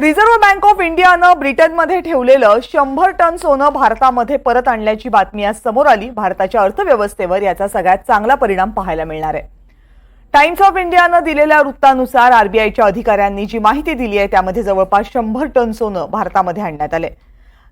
Reserve bank of इंडियानं ब्रिटनमध्ये ठेवलेलं शंभर टन सोनं भारतामध्ये परत आणल्याची बातमी आज समोर आली. भारताच्या अर्थव्यवस्थेवर याचा सगळ्यात चांगला परिणाम पाहायला मिळणार आहे. टाइम्स ऑफ इंडियानं दिलेल्या वृत्तानुसार आरबीआयच्या अधिकाऱ्यांनी जी माहिती दिली आहे त्यामध्ये जवळपास शंभर टन सोनं भारतामध्ये आणण्यात आले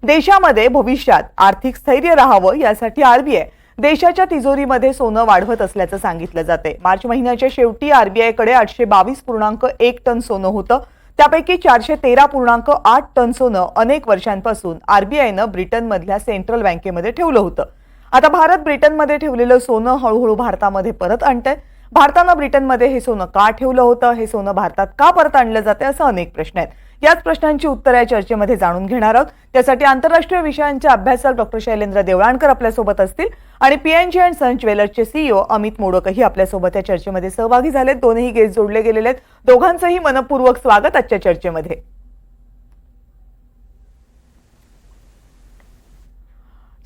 देशामध्ये भविष्यात आर्थिक स्थैर्य राहावं यासाठी आरबीआय देशाच्या तिजोरीमध्ये सोनं वाढवत असल्याचं सांगितलं जाते मार्च महिन्याच्या शेवटी आरबीआयकडे आठशे बावीस पूर्णांक एक टन सोनं होतं. त्यापैकी चारशे तेरा पूर्णांक आठ टन सोनं अनेक वर्षांपासून आरबीआयनं ब्रिटनमधल्या सेंट्रल बँकेमध्ये ठेवलं होतं. आता भारत ब्रिटनमध्ये ठेवलेलं सोनं हळूहळू भारतामध्ये परत आणतंय. भारतानं ब्रिटनमध्ये हे सोनं का ठेवलं होतं? हे सोनं भारतात का परत आणलं जाते असं अनेक प्रश्न आहेत. याच प्रश्नांची उत्तरं या चर्चेमध्ये जाणून घेणार आहोत. त्यासाठी आंतरराष्ट्रीय विषयांचे अभ्यासक डॉक्टर शैलेंद्र देवळाणकर आपल्यासोबत असतील. आणि पीएनजी अँड सन ज्वेलर्सचे सीईओ अमित मोडकही आपल्यासोबत या चर्चेमध्ये सहभागी झालेत. दोनही गेस्ट जोडले गेलेले आहेत. दोघांचंही मनपूर्वक स्वागत आजच्या चर्चेमध्ये.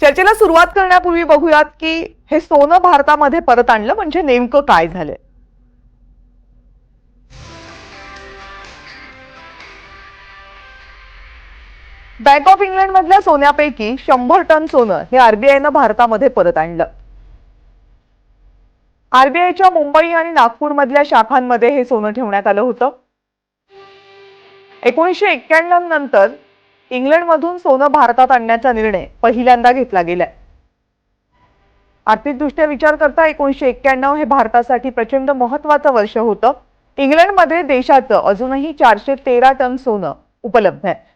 चर्चेला सुरुवात करण्यापूर्वी बघूयात की हे सोनं भारतामध्ये परत आणलं म्हणजे नेमकं काय झालंय? बँक ऑफ इंग्लंड मधल्या सोन्यापैकी शंभर टन सोनं हे आरबीआयनं भारतामध्ये परत आणलं. आरबीआयच्या मुंबई आणि नागपूर मधल्या शाखांमध्ये हे सोनं ठेवण्यात आलं होतं. एकोणीसशे एक्क्याण्णव नंतर इंग्लंडमधून सोनं भारतात आणण्याचा निर्णय पहिल्यांदा घेतला गेलाय. आर्थिकदृष्ट्या विचार करता एकोणीसशे एक्क्याण्णव हे भारतासाठी प्रचंड महत्वाचं वर्ष होतं. इंग्लंडमध्ये देशाचं अजूनही चारशे तेरा टन सोनं उपलब्ध आहे.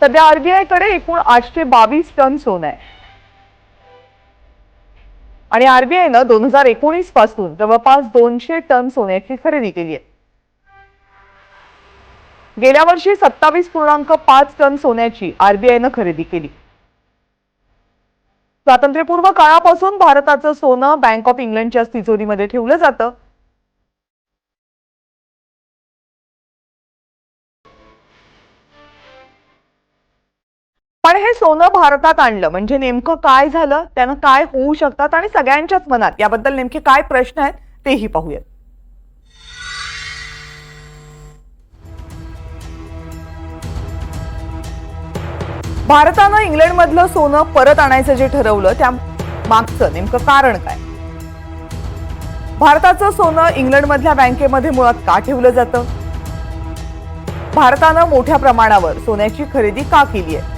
सध्या आरबीआयकडे एकूण आठशे बावीस टन सोनं आहे. आणि आरबीआयनं दोन हजार एकोणीसपासून जवळपास दोनशे टन सोन्याची खरेदी केली आहे. गेल्या वर्षी सत्तावीस पूर्णांक पाच टन सोन्याची आरबीआयनं खरेदी केली. स्वातंत्र्यपूर्व काळापासून भारताचं सोनं बँक ऑफ इंग्लंडच्या तिजोरीमध्ये ठेवलं जातं. पण हे सोनं भारतात आणलं. म्हणजे नेमकं काय झालं? त्यानं काय होऊ शकतात? आणि सगळ्यांच्याच मनात याबद्दल नेमके काय प्रश्न आहेत तेही पाहूयात. भारतानं इंग्लंडमधलं सोनं परत आणायचं जे ठरवलं त्या मागचं नेमकं कारण काय? भारताचं सोनं इंग्लंडमधल्या बँकेमध्ये मुळात का ठेवलं जातं? भारतानं मोठ्या प्रमाणावर सोन्याची खरेदी का केली आहे?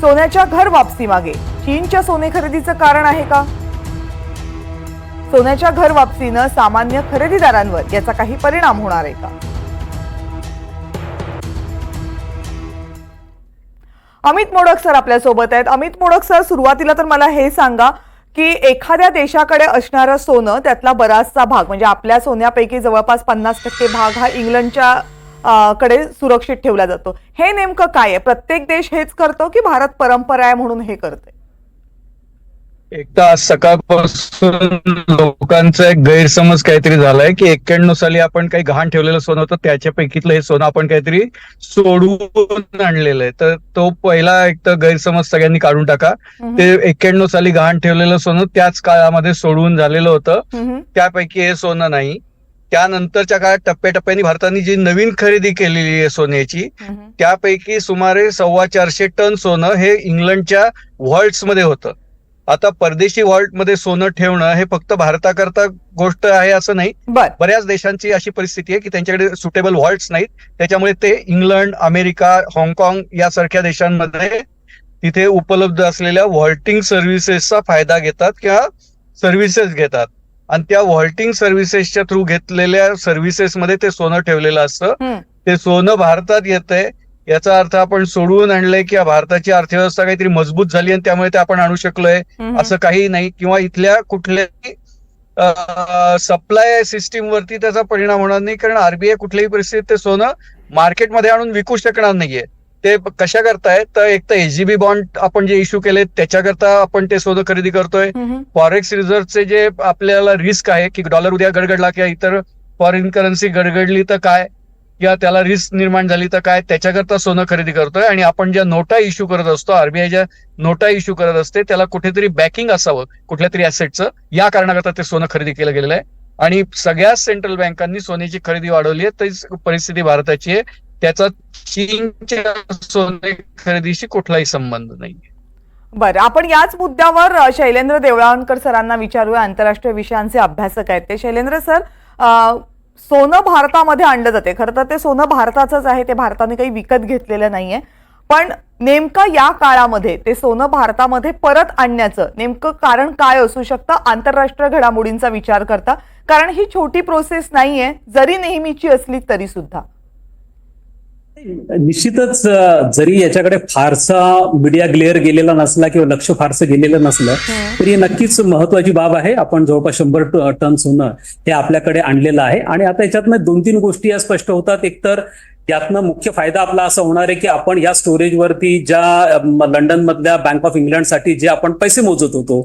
सोन्याच्या घर वापसी मागे. चीनच्या सोने खरेदीचं कारण आहे का? सोन्याच्या घर वापसीनं सामान्य खरेदीदारांवर याचा काही परिणाम होणार आहे का? अमित मोडक सर आपल्यासोबत आहेत. अमित मोडक सर सुरुवातीला तर मला हे सांगा की एखाद्या देशाकडे असणारं सोनं त्यातला बराचसा भाग म्हणजे आपल्या सोन्यापैकी जवळपास पन्नास टक्के भाग हा इंग्लंडच्या कडे सुरक्षित ठेवला जातो. हे नेमकं काय आहे? प्रत्येक देश हेच करतो की भारत परंपरा आहे म्हणून हे करते एक तर आज सकाळपासून लोकांचा एक गैरसमज काहीतरी झालाय की एक्क्याण्णव साली आपण काही गहाण ठेवलेलं सोनं होतं त्याच्यापैकीतलं हे सोनं आपण काहीतरी सोडून आणलेलं आहे. तर तो पहिला एक तर गैरसमज सगळ्यांनी काढून टाका. ते एक्क्याण्णव साली गहाण ठेवलेलं सोनं त्याच काळामध्ये सोडवून झालेलं होतं. त्यापैकी हे सोनं नाही. त्यानंतरच्या काळात टप्प्याटप्प्याने भारताने जी नवीन खरेदी केलेली आहे सोन्याची. त्यापैकी सुमारे सव्वा चारशे टन सोनं हे इंग्लंडच्या व्हॉल्ट्समध्ये होतं. आता परदेशी मध्ये सोनं ठेवणं हे फक्त भारताकरता गोष्ट आहे असं नाही. बऱ्याच देशांची अशी परिस्थिती आहे की त्यांच्याकडे सुटेबल व्हॉल्ट्स नाहीत. त्याच्यामुळे ते इंग्लंड अमेरिका हाँगकाँग यासारख्या देशांमध्ये तिथे उपलब्ध असलेल्या व्हॉल्टिंग सर्व्हिसेसचा फायदा घेतात किंवा सर्व्हिसेस घेतात. आणि त्या व्हॉल्टिंग सर्व्हिसेसच्या थ्रू घेतलेल्या सर्व्हिसेसमध्ये ते सोनं ठेवलेलं असतं. ते सोनं भारतात येतंय. याचा अर्थ आपण सोडवून आणलंय किंवा भारताची अर्थव्यवस्था काहीतरी मजबूत झाली आणि त्यामुळे ते आपण आणू शकलोय. असं काही नाही. किंवा इथल्या कुठल्याही सप्लाय सिस्टीम वरती त्याचा परिणाम होणार नाही. कारण आरबीआय कुठल्याही परिस्थितीत ते सोनं मार्केटमध्ये आणून विकू शकणार नाहीये. ते कशा करतायत तर एक तर एसजीबी बॉन्ड आपण जे इश्यू केले त्याच्याकरता आपण ते सोनं खरेदी करतोय. फॉरेक्स रिझर्व्हचे जे आपल्याला रिस्क आहे की डॉलर उद्या गडगडला किंवा इतर फॉरेन करन्सी गडगडली तर काय? किंवा त्याला रिस्क निर्माण झाली तर काय? त्याच्याकरता सोनं खरेदी करतोय आणि आपण ज्या नोटा इश्यू करत असतो आरबीआय ज्या नोटा इश्यू करत असते त्याला कुठेतरी बॅकिंग असावं कुठल्या तरी ऍसेटचं या कारणाकरता ते सोनं खरेदी केलं गेलेलं आहे. आणि सगळ्याच सेंट्रल बँकांनी सोन्याची खरेदी वाढवली आहे. तीच परिस्थिती भारताची आहे. त्याचा चीनच्या सोने खरेदीशी कुठलाही संबंध नाही. बरं आपण याच मुद्द्यावर शैलेंद्र देवळावणकर सरांना विचारूया. आंतरराष्ट्रीय विषयांचे अभ्यासक आहेत ते. शैलेंद्र सर सोनं भारतामध्ये आणलं जाते. खरं तर ते सोनं भारताचंच आहे. ते भारताने काही विकत घेतलेलं नाहीये. पण नेमकं या काळामध्ये ते सोनं भारतामध्ये परत आणण्याचं नेमकं कारण काय असू शकतं? आंतरराष्ट्रीय घडामोडींचा विचार करता. कारण ही छोटी प्रोसेस नाहीये. जरी नेहमीची असली तरी सुद्धा. निश्चितच जरी याच्याकडे फारसा मीडिया ग्लेअर गेलेला नसला किंवा लक्ष फारसं गेलेलं नसलं तरी ही नक्कीच महत्वाची बाब आहे. आपण जवळपास शंभर टन सोनं हे आपल्याकडे आणलेलं आहे. आणि आता याच्यातनं दोन तीन गोष्टी या स्पष्ट होतात. एकतर यातनं मुख्य फायदा आपला असा होणार आहे की आपण या स्टोरेजवरती ज्या लंडन मधल्या बँक ऑफ इंग्लंडसाठी जे आपण पैसे मोजत होतो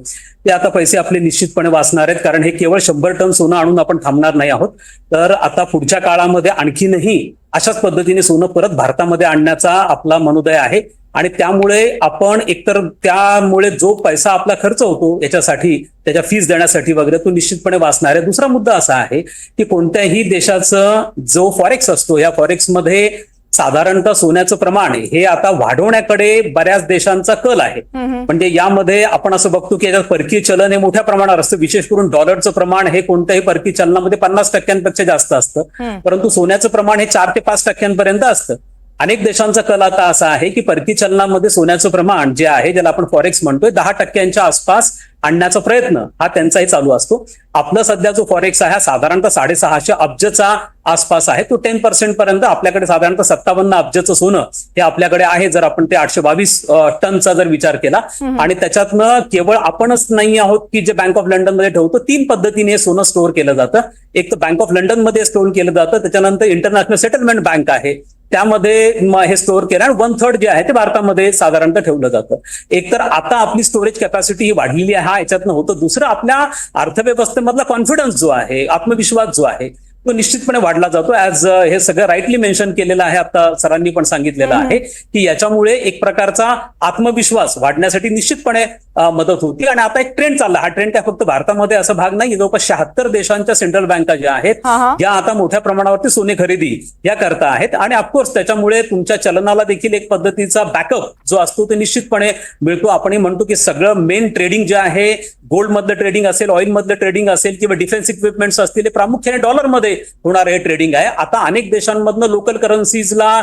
ते आता पैसे आपले निश्चितपणे वाचणार आहेत. कारण हे केवळ शंभर टन सोनं आणून आपण थांबणार नाही आहोत. तर आता पुढच्या काळामध्ये आणखीनही अशाच पद्धतीने सोनं परत भारतामध्ये आणण्याचा आपला मनोदय आहे. आणि त्यामुळे आपण एकतर त्यामुळे जो पैसा आपला खर्च होतो याच्यासाठी त्याच्या फीस देण्यासाठी वगैरे तो निश्चितपणे वाचणार आहे. दुसरा मुद्दा असा आहे की कोणत्याही देशाचं जो फॉरेक्स असतो या फॉरेक्समध्ये साधारणतः सोन्याचं प्रमाण हे आता वाढवण्याकडे बऱ्याच देशांचा कल आहे. म्हणजे यामध्ये आपण असं बघतो की याच्यात परकीय चलन हे मोठ्या प्रमाणावर असतं. विशेष करून डॉलरचं प्रमाण हे कोणत्याही परकीय चलनामध्ये पन्नास टक्क्यांपेक्षा जास्त असतं. परंतु सोन्याचं प्रमाण हे चार ते पाच टक्क्यांपर्यंत असतं. अनेक देशांचा कल आता असा आहे की परकीय चलनामध्ये सोन्याचं प्रमाण जे आहे ज्याला आपण फॉरेक्स म्हणतोय दहा टक्क्यांच्या आसपास आणण्याचा प्रयत्न हा त्यांचाही चालू असतो. आपला सध्या जो फॉरेक्स आहे हा साधारणतः साडेसहाशे अब्जचा आसपास आहे. तो टेन पर्सेंट पर्यंत आपल्याकडे साधारणतः सत्तावन्न अब्जचं सोनं हे आपल्याकडे आहे. जर आपण ते आठशे बावीस टनचा जर विचार केला आणि त्याच्यातनं केवळ आपणच नाही आहोत की जे बँक ऑफ लंडनमध्ये ठेवतो तीन पद्धतीने हे सोनं स्टोअर केलं जातं. एक तर बँक ऑफ लंडनमध्ये स्टोअर केलं जातं. त्याच्यानंतर इंटरनॅशनल सेटलमेंट बँक आहे. त्यामध्ये हे स्टोअर केलं आणि वन थर्ड जे आहे ते भारतामध्ये साधारणतः ठेवलं जातं. एकतर आता आपली स्टोरेज कॅपॅसिटी ही वाढलेली आहे. हा याच्यातनं होतं. दुसरं आपल्या अर्थव्यवस्थेमधला कॉन्फिडन्स जो आहे आत्मविश्वास जो आहे तो निश्चितपणे वाढला जातो. ऍज हे सगळं राईटली मेन्शन केलेलं आहे आता सरांनी पण सांगितलेलं आहे की याच्यामुळे एक प्रकारचा आत्मविश्वास वाढण्यासाठी निश्चितपणे मदत होती. आणि आता एक ट्रेंड चालला. हा ट्रेंड काय फक्त भारतामध्ये असा भाग नाही जवळपास शहात्तर देशांच्या सेंट्रल बँका ज्या आहेत. या आता मोठ्या प्रमाणावरती सोने खरेदी या करता आहेत. आणि ऑफकोर्स त्याच्यामुळे तुमच्या चलनाला देखील एक पद्धतीचा बॅकअप जो असतो ते निश्चितपणे मिळतो. आपण म्हणतो की सगळं मेन ट्रेडिंग जे आहे गोल्ड मधलं ट्रेडिंग असेल ऑइल मधलं ट्रेडिंग असेल किंवा डिफेन्स इक्विपमेंट्स असतील हे प्रामुख्याने डॉलरमध्ये होणारं हे ट्रेडिंग आहे. आता अनेक देशांमधनं लोकल करन्सीजला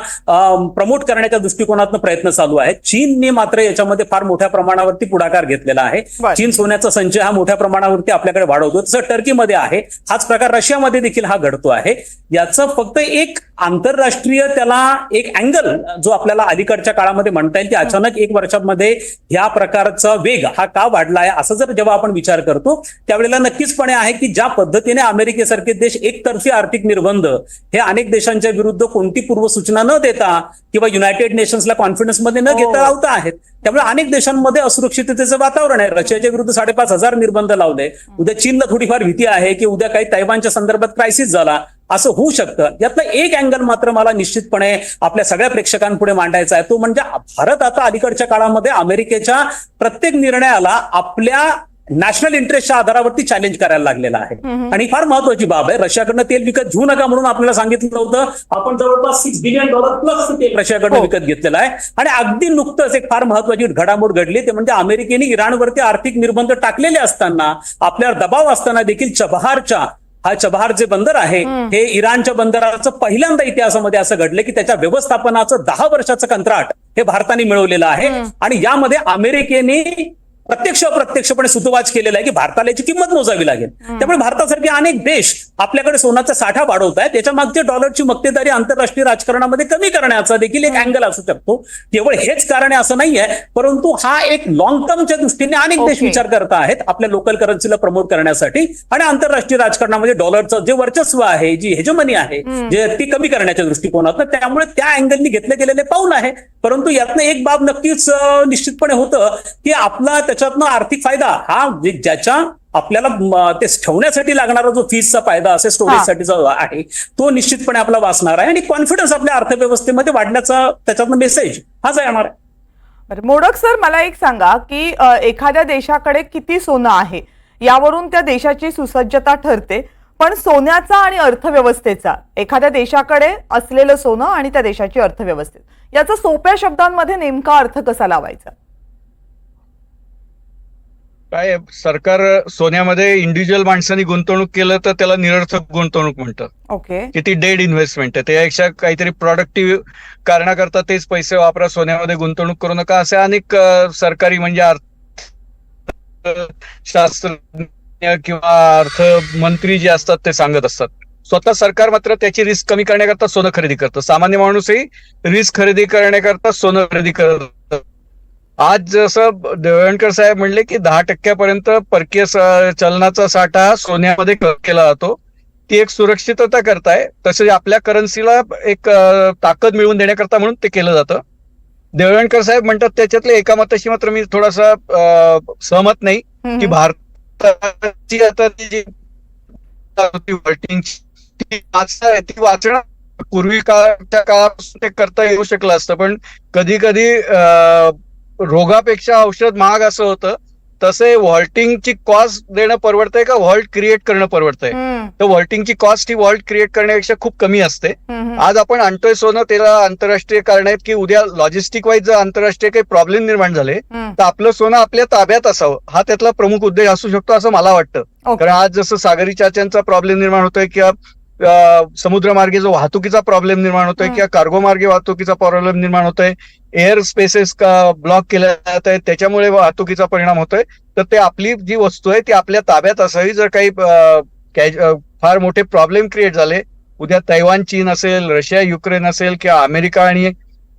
प्रमोट करण्याच्या दृष्टिकोनातून प्रयत्न चालू आहेत. चीनने मात्र याच्यामध्ये फार मोठ्या प्रमाणावरती पुढाकार घेतलेला आहे. चीन सोन्याचा संचय हा मोठ्या प्रमाणावरती आपल्याकडे वाढवतो. तसं टर्कीमध्ये आहे हाच प्रकार रशियामध्ये देखील हा घडतो आहे. याचं फक्त एक आंतरराष्ट्रीय त्याला एक अँगल जो आपल्याला अलीकडच्या काळामध्ये म्हणता येईल की अचानक एक वर्षामध्ये ह्या प्रकारचा वेग हा का वाढला आहे असं जर जेव्हा आपण विचार करतो त्यावेळेला नक्कीचपणे आहे की ज्या पद्धतीने अमेरिकेसारखे देश एकतर्फी आर्थिक निर्बंध हे अनेक देशांच्या विरुद्ध कोणती पूर्वसूचना न देता किंवा युनायटेड नेशन्सला कॉन्फिडन्समध्ये न हो. घेता लावता आहेत. त्यामुळे अनेक देशांमध्ये असुरक्षिततेचं वातावरण आहे. रशियाच्या विरुद्ध साडेपाच हजार निर्बंध लावले. उद्या चीनला थोडीफार भीती आहे की उद्या काही तैवानच्या संदर्भात क्रायसिस झाला. असं होऊ शकतं. यातलं एक अँगल मात्र मला निश्चितपणे आपल्या सगळ्या प्रेक्षकांपुढे मांडायचा आहे. तो म्हणजे भारत आता अलीकडच्या काळामध्ये अमेरिकेच्या प्रत्येक निर्णयाला आपल्या नॅशनल इंटरेस्टच्या आधारावरती चॅलेंज करायला लागलेला आहे. आणि ही फार महत्वाची बाब आहे रशियाकडनं तेल विकत घेऊ नका म्हणून आपल्याला सांगितलं होतं. आपण जवळपास सिक्स बिलियन डॉलर प्लस तेल रशियाकडनं हो. विकत घेतलेलं आहे. आणि अगदी नुकतंच एक फार महत्वाची घडामोड घडली ते म्हणजे अमेरिकेने इराणवरती आर्थिक निर्बंध टाकलेले असताना आपल्यावर दबाव असताना देखील चबहारच्या हा चबहार जे बंदर आहे हे इराणच्या बंदराचं पहिल्यांदा इतिहासामध्ये असं घडलं की त्याच्या व्यवस्थापनाचं दहा वर्षाचं कंत्राट हे भारताने मिळवलेलं आहे. आणि यामध्ये अमेरिकेने प्रत्यक्ष अप्रत्यक्षपणे सुतोवाच केलेला आहे की भारताला याची किंमत मोजावी लागेल. त्यामुळे भारतासारखे अनेक देश आपल्याकडे सोन्याचा साठा वाढवत आहेत त्याच्या मागचे डॉलरची मक्तेदारी आंतरराष्ट्रीय राजकारणामध्ये कमी करण्याचा देखील एक अँगल असू शकतो. केवळ हेच कारण आहे असं नाहीये परंतु हा एक लॉंग टर्मच्या दृष्टीने अनेक देश. विचार करत आहेत आपल्या लोकल करन्सीला प्रमोट करण्यासाठी आणि आंतरराष्ट्रीय राजकारणामध्ये डॉलरचं जे वर्चस्व आहे जी हेजमनी आहे जे ती कमी करण्याच्या दृष्टिकोनातून त्यामुळे त्या अँगलनी घेतले गेलेले पाऊल आहे. परंतु यातनं एक बाब नक्कीच निश्चितपणे होतं की आपला त्याच्यातनं आर्थिक फायदा हा ज्याच्या आपल्याला ते ठेवण्यासाठी लागणारा जो फीजचा फायदा असेल स्टोरेजसाठी जो आहे तो निश्चितपणे आपला वाचणार आहे आणि कॉन्फिडन्स आपल्या अर्थव्यवस्थेमध्ये वाढण्याचा त्याच्यातनं मेसेज हाच येणार. आहे मोडक सर मला एक सांगा की एखाद्या देशाकडे किती सोनं आहे? यावरून त्या देशाची सुसज्जता ठरते पण सोन्याचा आणि अर्थव्यवस्थेचा एखाद्या देशाकडे असलेलं सोनं आणि त्या देशाची अर्थव्यवस्थेत याचा सोप्या शब्दांमध्ये नेमका अर्थ कसा लावायचा? काय सरकार सोन्यामध्ये इंडिव्हिज्युअल माणसांनी गुंतवणूक केलं तर त्याला निरर्थक गुंतवणूक म्हणतं ओके. की ती डेड इन्व्हेस्टमेंट आहे. त्यापेक्षा काहीतरी प्रोडक्टिव्ह कारणाकरता तेच पैसे वापरा सोन्यामध्ये गुंतवणूक करू नका असे अनेक सरकारी म्हणजे अर्थशास्त्रज्ञ किंवा अर्थमंत्री जे असतात ते सांगत असतात. स्वतः सरकार मात्र त्याची रिस्क कमी करण्याकरता सोनं खरेदी करतं. सामान्य माणूसही रिस्क खरेदी करण्याकरता सोनं खरेदी करत आज जसं देवळणकर साहेब म्हणले की दहा टक्क्यापर्यंत परकीय चलनाचा साठा सोन्यामध्ये केला जातो. ती एक सुरक्षितता करताय. तसे आपल्या करन्सीला एक ताकद मिळवून देण्याकरता म्हणून ते केलं जातं. देवळणकर साहेब म्हणतात त्याच्यातल्या एका मताशी मात्र मी थोडासा सहमत नाही. की भारताची आता ती जी ती वाचणं पूर्वी काळच्या काळापासून ते करता येऊ शकलं असतं. पण कधी कधी रोगापेक्षा औषध महाग असं होतं तसे व्हॉल्टिंगची कॉस्ट देणं परवडतंय का? व्हॉल्ट क्रिएट करणं परवडतंय. तर व्हॉल्टिंगची कॉस्ट ही व्हॉल्ट क्रिएट करण्यापेक्षा खूप कमी असते. आज आपण आणतोय सोनं त्याला आंतरराष्ट्रीय कारण आहेत की उद्या लॉजिस्टिक वाईज जर आंतरराष्ट्रीय काही प्रॉब्लेम निर्माण झाले. तर आपलं सोनं आपल्या ताब्यात असावं. हा त्यातला प्रमुख उद्देश असू शकतो असं मला वाटतं. कारण आज जसं सागरी चाच्यांचा प्रॉब्लेम निर्माण होतोय किंवा अं, समुद्रमार्गे जो वाहतुकीचा प्रॉब्लेम निर्माण होतोय. किंवा कार्गो मार्गे वाहतुकीचा प्रॉब्लेम निर्माण होतोय एअर स्पेसेस ब्लॉक केल्या जात आहेत त्याच्यामुळे वाहतुकीचा परिणाम होतोय. तर ते आपली जी वस्तू आहे ती आपल्या ताब्यात असावी जर काही फार मोठे प्रॉब्लेम क्रिएट झाले उद्या तैवान चीन असेल रशिया युक्रेन असेल किंवा अमेरिका आणि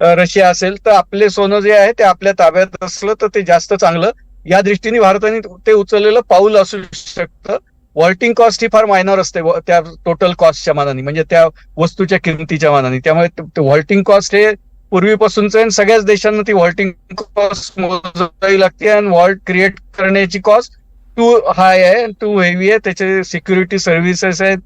रशिया असेल तर आपले सोनं जे आहे ते आपल्या ताब्यात असलं तर ते जास्त चांगलं. या दृष्टीने भारताने ते उचललेलं पाऊल असू शकतं. वॉल्टिंग कॉस्ट ही फार मायनर असते त्या टोटल कॉस्टच्या मानाने म्हणजे त्या वस्तूच्या किमतीच्या मानाने. त्यामुळे व्हॉल्टिंग कॉस्ट हे पूर्वीपासूनच आहे सगळ्याच देशांना ती व्हॉल्टिंग कॉस्ट मोजावी लागते आणि वॉल्ट क्रिएट करण्याची कॉस्ट टू हाय आहे टू हेवी आहे. त्याचे सिक्युरिटी सर्व्हिसेस आहेत.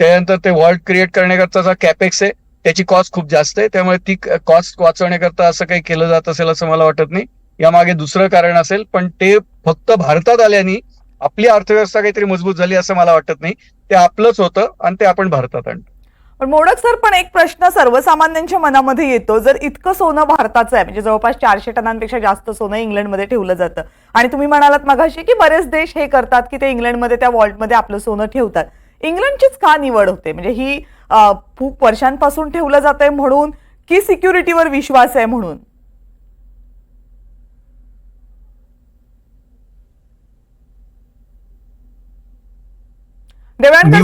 त्यानंतर ते वॉल्ट क्रिएट करण्याकरता कॅपेक्स आहे त्याची कॉस्ट खूप जास्त आहे. त्यामुळे ती कॉस्ट वाचवण्याकरता असं काही केलं जात असेल असं मला वाटत नाही. यामागे दुसरं कारण असेल पण ते फक्त भारतात आल्याने आपली अर्थव्यवस्था काहीतरी मजबूत झाली असं मला वाटत नाही. ते आपलंच होतं आणि ते आपण भारतात आणतो. पण मोडक सर पण एक प्रश्न सर्वसामान्यांच्या मनामध्ये येतो. जर इतकं सोनं भारताचं आहे म्हणजे जवळपास चारशे टनांपेक्षा जास्त सोनं इंग्लंडमध्ये ठेवलं जातं. आणि तुम्ही म्हणालात मगाशी की बरेच देश हे करतात की ते इंग्लंडमध्ये त्या वॉल्टमध्ये आपलं सोनं ठेवतात. इंग्लंडचीच का निवड होते? म्हणजे ही खूप वर्षांपासून ठेवलं जात आहे म्हणून की सिक्युरिटीवर विश्वास आहे म्हणून?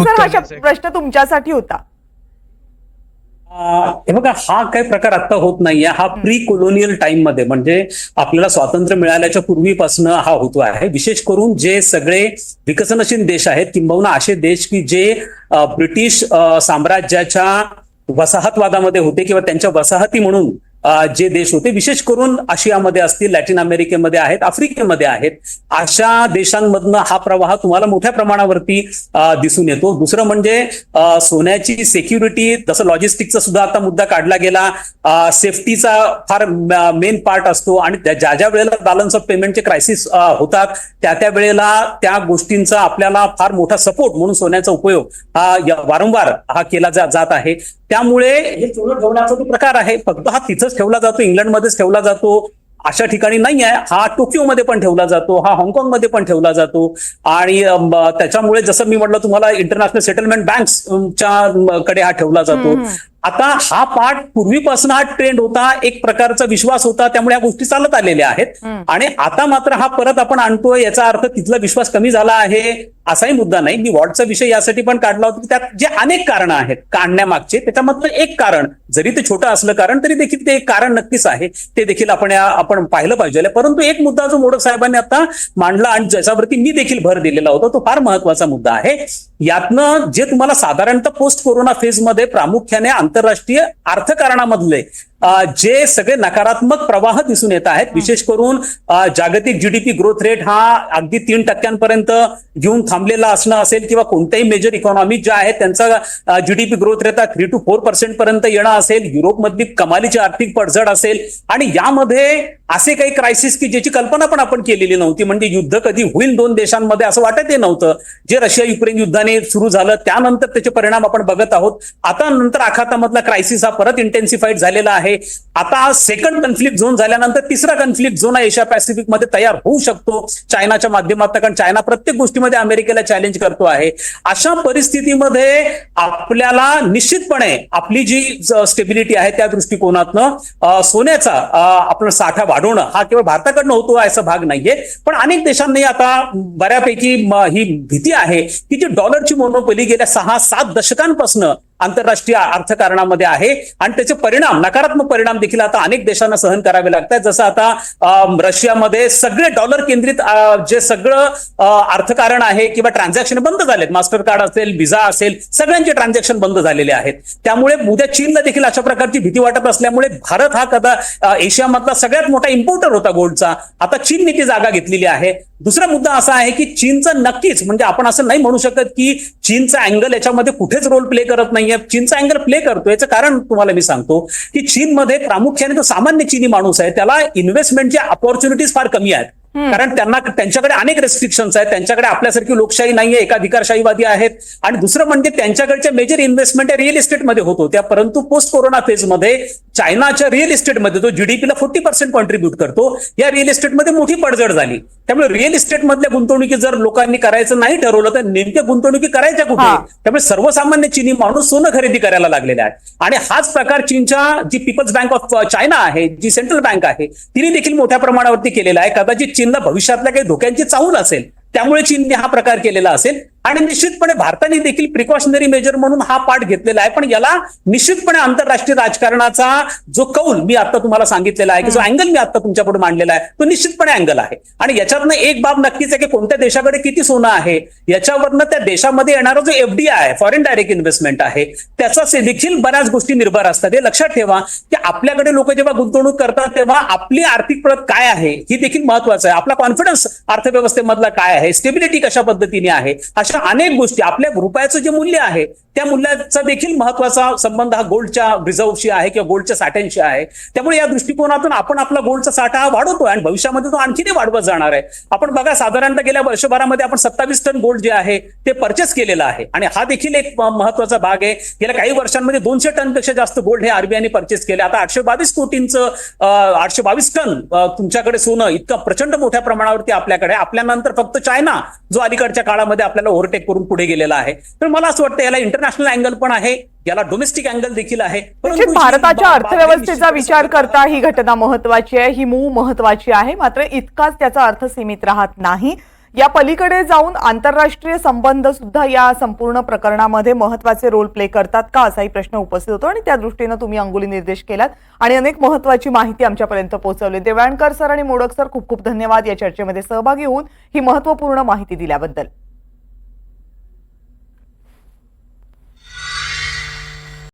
सर हा. प्रश्न तुमच्यासाठी होता. हे बघा हा काही प्रकार आता होत नाहीये. हा प्री कोलोनियल टाइममध्ये म्हणजे आपल्याला स्वातंत्र्य मिळाल्याच्या पूर्वीपासून हा होतो आहे. विशेष करून जे सगळे विकसनशील देश आहेत किंबहुना असे देश की जे ब्रिटिश साम्राज्याच्या वसाहतवादामध्ये होते किंवा त्यांच्या वसाहती म्हणून जे देश होते विशेष करून आशियामध्ये असतील लॅटिन अमेरिकेमध्ये आहेत आफ्रिकेमध्ये आहेत अशा देशांमधनं हा प्रवाह तुम्हाला मोठ्या प्रमाणावरती दिसून येतो. दुसरं म्हणजे सोन्याची सेक्युरिटी जसं लॉजिस्टिकचा सुद्धा आता मुद्दा काढला गेला सेफ्टीचा फार मेन पार्ट असतो आणि त्या- ज्या ज्या वेळेला बॅलन्स ऑफ पेमेंटचे क्रायसिस होतात त्या त्या वेळेला त्या गोष्टींचा आपल्याला फार मोठा सपोर्ट म्हणून सोन्याचा उपयोग हा वारंवार हा केला जात आहे. त्यामुळे हे सोनं ठेवण्याचा जो प्रकार आहे फक्त हा तिथंच ठेवला जातो इंग्लंडमध्येच ठेवला जातो. अशा ठिकाणी नाही आहे. हा टोकियोमध्ये पण ठेवला जातो हा हाँगकाँगमध्ये पण ठेवला जातो. आणि त्याच्यामुळे जसं मी म्हटलं तुम्हाला इंटरनॅशनल सेटलमेंट बँक्सच्या कडे हा ठेवला जातो. आता हा पार्ट पूर्वीपासून हा ट्रेंड होता एक प्रकारचा विश्वास होता त्यामुळे या गोष्टी चालत आलेल्या आहेत. आणि आता मात्र हा परत आपण आणतोय याचा अर्थ तिथला विश्वास कमी झाला आहे असाही मुद्दा नाही. मी वॉटचा विषय यासाठी पण काढला होता की त्यात जे अनेक कारण आहेत काढण्यामागचे त्याच्यामधलं एक कारण जरी ते छोटं असलं कारण तरी देखील ते एक कारण नक्कीच आहे. ते देखील आपण आपण पाहिलं पाहिजे परंतु एक मुद्दा जो मोडक साहेबांनी आता मांडला आणि ज्याच्यावरती मी देखील भर दिलेला होता तो फार महत्त्वाचा मुद्दा आहे. यातनं जे तुम्हाला साधारणतः पोस्ट कोरोना फेजमध्ये प्रामुख्याने आंतरराष्ट्रीय अर्थकारणामधले जे सगळे नकारात्मक प्रवाह दिसून येत आहेत विशेष करून जागतिक जीडीपी ग्रोथ रेट हा अगदी तीन टक्क्यांपर्यंत घेऊन थांबलेला असणं असेल किंवा कोणत्याही मेजर इकॉनॉमी ज्या आहेत त्यांचा जीडीपी ग्रोथ रेट हा थ्री टू फोर पर्सेंट पर्यंत येणं असेल. युरोपमधली कमालीची आर्थिक पडझड असेल. आणि यामध्ये असे काही क्रायसिस की ज्याची कल्पना पण आपण केलेली नव्हती. म्हणजे युद्ध कधी होईल दोन देशांमध्ये असं वाटत नव्हतं. जे रशिया युक्रेन युद्धाने सुरू झालं त्यानंतर त्याचे परिणाम आपण बघत आहोत. आता नंतर आखातामधला क्रायसिस हा परत इंटेन्सिफाईड झालेला आहे. आता सेकंड कन्फ्लिक्ट झोन झाल्यानंतर तिसरा कन्फ्लिक्ट झोन एशिया पॅसिफिकमध्ये तयार होऊ शकतो. चायनाच्या माध्यमातून कारण चायना प्रत्येक गोष्टीमध्ये अमेरिकेला चॅलेंज करतो आहे. अशा परिस्थितीमध्ये आपल्याला निश्चितपणे आपली जी स्टेबिलिटी आहे त्या दृष्टिकोनातनं सोन्याचा आपण साठा वाढवणं हा केवळ भारताकडनं होतो असा भाग नाहीये. पण अनेक देशांनी आता बऱ्यापैकी ही भीती आहे की जी डॉलरची मोनोपली गेल्या सहा सात दशकांपासून आंतरराष्ट्रीय अर्थकारणामध्ये आहे. आणि त्याचे परिणाम नकारात्मक परिणाम देखील आता अनेक देशांना सहन करावे लागतात जसं आता रशियामध्ये सगळे डॉलर केंद्रित जे सगळं अर्थकारण आहे किंवा ट्रान्झॅक्शन बंद झालेत. मास्टर कार्ड असेल व्हिसा असेल सगळ्यांचे ट्रान्झॅक्शन बंद झालेले आहेत. त्यामुळे उद्या चीनला देखील अशा प्रकारची भीती वाटत असल्यामुळे भारत हा कदा एशियामधला सगळ्यात मोठा इम्पोर्टर होता गोल्डचा आता चीनने ती जागा घेतलेली आहे. दुसरा मुद्दा असा आहे की चीनचं नक्कीच म्हणजे आपण असं नाही म्हणू शकत की चीनचा अँगल याच्यामध्ये कुठेच रोल प्ले करत नाहीये. चीनचा अँगल प्ले करतो याचं कारण तुम्हाला मी सांगतो की चीनमध्ये प्रामुख्याने तो सामान्य चीनी माणूस आहे. त्याला इन्व्हेस्टमेंटच्या ऑपॉर्च्युनिटीज फार कमी आहेत. कारण त्यांना त्यांच्याकडे अनेक रेस्ट्रिक्शन्स आहेत. त्यांच्याकडे आपल्यासारखी लोकशाही नाहीये एकाधिकारशाहीवादी आहेत. आणि दुसरं म्हणजे त्यांच्याकडच्या मेजर इन्व्हेस्टमेंट रिअल इस्टेटमध्ये होत होत्या. परंतु पोस्ट कोरोना फेजमध्ये चायनाच्या रिअल इस्टेटमध्ये तो जीडीपीला फोर्टी पर्सेंट कॉन्ट्रीब्युट करतो. या रिअल इस्टेटमध्ये मोठी पडझड झाली. त्यामुळे रिअल इस्टेटमधल्या गुंतवणुकी जर लोकांनी करायचं नाही ठरवलं तर नेमक्या गुंतवणुकी करायच्या कुठे. त्यामुळे सर्वसामान्य चीनी माणूस सोनं खरेदी करायला लागलेला आहे आणि हाच प्रकार चीनच्या जी पीपल्स बँक ऑफ चायना आहे जी सेंट्रल बँक आहे तिने देखील मोठ्या प्रमाणावरती केलेला आहे. कदाचित चीनला भविष्यातल्या काही धोक्यांची चाहूल असेल त्यामुळे चीनने हा प्रकार केलेला असेल. आणि निश्चितपणे भारताने देखील प्रिकॉशनरी मेजर म्हणून हा पाठ घेतलेला आहे. पण याला निश्चितपणे आंतरराष्ट्रीय राजकारणाचा जो कौल मी आता तुम्हाला सांगितलेला आहे की जो अँगल मी आता तुमच्यापुढे मांडलेला आहे तो निश्चितपणे अँगल आहे. आणि याच्यातनं एक बाब नक्कीच आहे की कोणत्या देशाकडे किती सोनं आहे याच्यावरनं त्या देशामध्ये येणारा जो एफडीआय आहे फॉरेन डायरेक्ट इन्व्हेस्टमेंट आहे त्याचा देखील बऱ्याच गोष्टी निर्भर असतात. हे लक्षात ठेवा की आपल्याकडे लोक जेव्हा गुंतवणूक करतात तेव्हा आपली आर्थिक प्रत काय आहे ही देखील महत्वाचं आहे. आपला कॉन्फिडन्स अर्थव्यवस्थेमधला काय आहे स्टेबिलिटी कशा पद्धतीने आहे अशा अनेक गोष्टी. आपल्या रुपयाचं जे मूल्य आहे त्या मूल्याचा देखील महत्त्वाचा संबंध हा गोल्डच्या रिझर्वशी आहे किंवा गोल्डच्या साठ्यांशी आहे. त्यामुळे या दृष्टिकोनातून आपण आपला गोल्डचा साठा हा वाढवतोय आणि भविष्यामध्ये तो आणखीनही वाढवत जाणार आहे. आपण बघा साधारणतः गेल्या वर्षभरामध्ये आपण सत्तावीस टन गोल्ड जे आहे ते परचेस केलेलं आहे. आणि हा देखील एक महत्त्वाचा भाग आहे. गेल्या काही वर्षांमध्ये दोनशे टनपेक्षा जास्त गोल्ड हे आरबीआयने परचेस केले. आता आठशे बावीस कोटींचं आठशे बावीस टन तुमच्याकडे सोनं इतकं प्रचंड मोठ्या प्रमाणावरती आपल्याकडे आपल्यानंतर फक्त चायना जो अलीकडच्या काळामध्ये आपल्याला ओव्हरटेक करून पुढे गेलेला आहे. तर मला असं वाटतं याला इंटरनॅशनल अँगल पण आहे याला डोमेस्टिक अँगल देखील आहे. परंतु निश्चित जी भारताच्या अर्थव्यवस्थेचा विचार करता ही घटना महत्वाची आहे ही मूव महत्वाची आहे. मात्र इतकाच त्याचा अर्थ सीमित राहत नाही. या पलीकडे जाऊन आंतरराष्ट्रीय संबंध सुद्धा या संपूर्ण प्रकरणामध्ये महत्त्वाचे रोल प्ले करतात का असाही प्रश्न उपस्थित होतो आणि त्या दृष्टीनं तुम्ही अंगुली निर्देश केलात आणि अनेक महत्वाची माहिती आमच्यापर्यंत पोहोचवली. देवळणकर सर आणि मोडक सर खूप खूप धन्यवाद. या चर्चेमध्ये सहभागी होऊन ही महत्त्वपूर्ण माहिती दिल्याबद्दल.